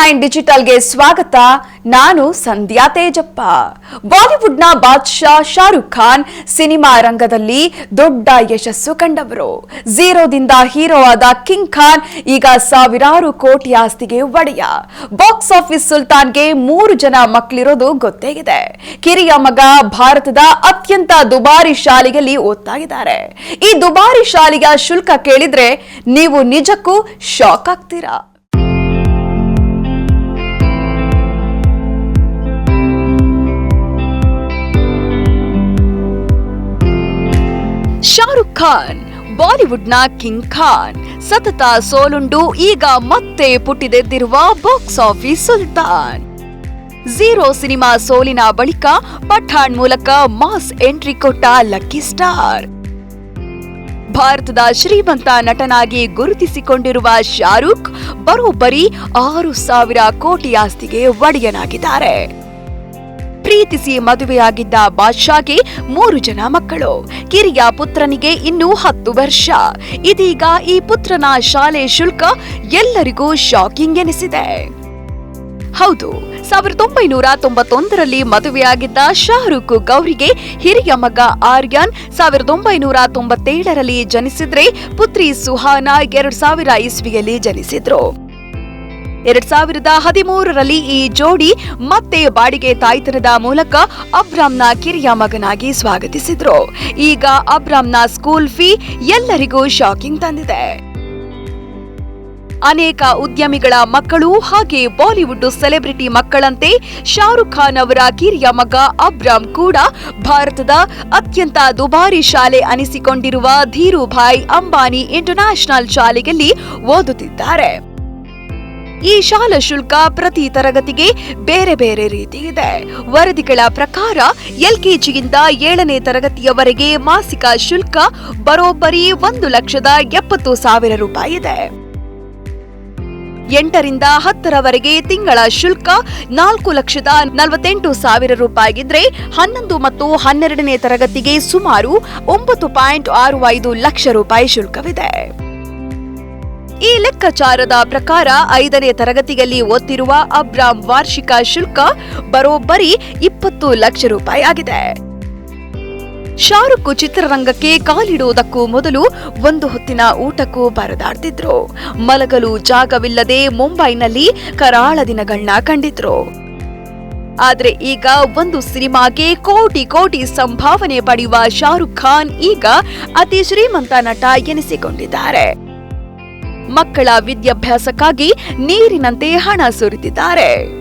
Nine ಡಿಜಿಟಲ್ಗೆ ಸ್ವಾಗತ. ನಾನು ಸಂಧ್ಯಾ ತೇಜಪ್ಪ. ಬಾಲಿವುಡ್ನ ಬಾದ್ಶಾ ಶಾರುಖ್ ಖಾನ್ ಸಿನಿಮಾ ರಂಗದಲ್ಲಿ ದೊಡ್ಡ ಯಶಸ್ಸು ಕಂಡವರು. ಝೀರೋದಿಂದ ಹೀರೋ ಆದ ಕಿಂಗ್ ಖಾನ್ ಈಗ ಸಾವಿರಾರು ಕೋಟಿ ಆಸ್ತಿಗೆ ಒಡೆಯ. ಬಾಕ್ಸ್ ಆಫೀಸ್ ಸುಲ್ತಾನ್ಗೆ ಮೂರು ಜನ ಮಕ್ಕಳಿರೋದು ಗೊತ್ತೇಗಿದೆ ಕಿರಿಯ ಮಗ ಭಾರತದ ಅತ್ಯಂತ ದುಬಾರಿ ಶಾಲೆಯಲ್ಲಿ ಓದ್ತಾಗಿದ್ದಾರೆ ಈ ದುಬಾರಿ ಶಾಲೆಯ ಶುಲ್ಕ ಕೇಳಿದ್ರೆ ನೀವು ನಿಜಕ್ಕೂ ಶಾಕ್ ಆಗ್ತೀರಾ? ಶಾರುಖ್ ಖಾನ್, ಬಾಲಿವುಡ್ನ ಕಿಂಗ್ ಖಾನ್. ಸತತ ಸೋಲುಂಡು ಈಗ ಮತ್ತೆ ಪುಟ್ಟಿದೆದ್ದಿರುವ box office Sultan. Zero cinema ಸೋಲಿನ ಬಳಿಕ ಪಠಾಣ್ ಮೂಲಕ ಮಾಸ್ ಎಂಟ್ರಿ ಕೊಟ್ಟ ಲಕ್ಕಿ ಸ್ಟಾರ್. ಭಾರತದ ಶ್ರೀಮಂತ ನಟನಾಗಿ ಗುರುತಿಸಿಕೊಂಡಿರುವ ಶಾರುಖ್, ಬರೋಬ್ಬರಿ ಆರು ಸಾವಿರ ಕೋಟಿ ಆಸ್ತಿಗೆ ಒಡೆಯನಾಗಿದ್ದಾರೆ. ಪ್ರೀತಿಸಿ ಮದುವೆಯಾಗಿದ್ದ ಬಾದ್ಶಾಗೆ ಮೂರು ಜನ ಮಕ್ಕಳು. ಕಿರಿಯ ಪುತ್ರನಿಗೆ ಇನ್ನೂ ಹತ್ತು ವರ್ಷ. ಇದೀಗ ಈ ಪುತ್ರನ ಶಾಲೆ ಶುಲ್ಕ ಎಲ್ಲರಿಗೂ ಶಾಕಿಂಗ್ ಎನಿಸಿದೆ. ಹೌದು, ಸಾವಿರದ ಒಂಬೈನೂರ ತೊಂಬತ್ತೊಂದರಲ್ಲಿ ಮದುವೆಯಾಗಿದ್ದ ಶಾರುಖ್ ಗೌರಿಗೆ ಹಿರಿಯ ಮಗ ಆರ್ಯನ್ ಸಾವಿರದ ಒಂಬೈನೂರ ತೊಂಬತ್ತೇಳರಲ್ಲಿ ಜನಿಸಿದ್ರೆ ಪುತ್ರಿ ಸುಹಾನಾ ಎರಡು ಸಾವಿರ ಇಸ್ವಿಯಲ್ಲಿ ಜನಿಸಿದ್ರು. ಎರಡ್ ಸಾವಿರದ ಹದಿಮೂರರಲ್ಲಿ ಈ ಜೋಡಿ ಮತ್ತೆ ಬಾಡಿಗೆ ತಾಯ್ತನದ ಮೂಲಕ ಅಬ್ರಾಮ್ನ ಕಿರಿಯ ಮಗನಾಗಿ ಸ್ವಾಗತಿಸಿದ್ರು. ಈಗ ಅಬ್ರಾಮ್ನ ಸ್ಕೂಲ್ ಫೀ ಎಲ್ಲರಿಗೂ ಶಾಕಿಂಗ್ ತಂದಿದೆ. ಅನೇಕ ಉದ್ಯಮಿಗಳ ಮಕ್ಕಳು ಹಾಗೆ ಬಾಲಿವುಡ್ ಸೆಲೆಬ್ರಿಟಿ ಮಕ್ಕಳಂತೆ ಶಾರುಖ್ ಖಾನ್ ಅವರ ಕಿರಿಯ ಮಗ ಅಬ್ರಾಮ್ ಕೂಡ ಭಾರತದ ಅತ್ಯಂತ ದುಬಾರಿ ಶಾಲೆ ಅನಿಸಿಕೊಂಡಿರುವ ಧೀರುಭಾಯ್ ಅಂಬಾನಿ ಇಂಟರ್ನ್ಯಾಷನಲ್ ಶಾಲೆಯಲ್ಲಿ ಓದುತ್ತಿದ್ದಾರೆ. ಈ ಶಾಲಾ ಶುಲ್ಕ ಪ್ರತಿ ತರಗತಿಗೆ ಬೇರೆ ಬೇರೆ ರೀತಿ ಇದೆ. ವರದಿಗಳ ಪ್ರಕಾರ ಎಲ್ಕೆಜಿಯಿಂದ ಏಳನೇ ತರಗತಿಯವರೆಗೆ ಮಾಸಿಕ ಶುಲ್ಕ ಬರೋಬ್ಬರಿ ಒಂದು ಲಕ್ಷದ ಎಪ್ಪತ್ತು ಸಾವಿರ ರೂಪಾಯಿ ಇದೆ. ಎಂಟರಿಂದ ಹತ್ತರವರೆಗೆ ತಿಂಗಳ ಶುಲ್ಕ ನಾಲ್ಕು ಲಕ್ಷದ ನಲವತ್ತೆಂಟು ಸಾವಿರ ರೂಪಾಯಿಗಿದ್ರೆ ಹನ್ನೊಂದು ಮತ್ತು ಹನ್ನೆರಡನೇ ತರಗತಿಗೆ ಸುಮಾರು ಒಂಬತ್ತು ಪಾಯಿಂಟ್ ಆರು ಐದು ಲಕ್ಷ ರೂಪಾಯಿ ಶುಲ್ಕವಿದೆ. ಈ ಲೆಕ್ಕಾಚಾರದ ಪ್ರಕಾರ ಐದನೇ ತರಗತಿಯಲ್ಲಿ ಓದ್ತಿರುವ ಅಬ್ರಾಮ್ ವಾರ್ಷಿಕ ಶುಲ್ಕ ಬರೋಬ್ಬರಿ ಇಪ್ಪತ್ತು ಲಕ್ಷ ರೂಪಾಯಿ ಆಗಿದೆ. ಶಾರುಖ್ ಚಿತ್ರರಂಗಕ್ಕೆ ಕಾಲಿಡುವುದಕ್ಕೂ ಮೊದಲು ಒಂದು ಹೊತ್ತಿನ ಊಟಕ್ಕೂ ಪರದಾಡ್ತಿದ್ರು ಮಲಗಲು ಜಾಗವಿಲ್ಲದೆ ಮುಂಬೈನಲ್ಲಿ ಕರಾಳ ದಿನಗಳನ್ನ ಕಂಡಿದ್ರು. ಆದರೆ ಈಗ ಒಂದು ಸಿನಿಮಾಗೆ ಕೋಟಿ ಕೋಟಿ ಸಂಭಾವನೆ ಪಡೆಯುವ ಶಾರುಖ್ ಖಾನ್ ಈಗ ಅತಿ ಶ್ರೀಮಂತ ನಟ ಎನಿಸಿಕೊಂಡಿದ್ದಾರೆ. ಮಕ್ಕಳ ವಿದ್ಯಾಭ್ಯಾಸಕ್ಕಾಗಿ ನೀರಿನಂತೆ ಹಣ ಸುರಿದಿದ್ದಾರೆ.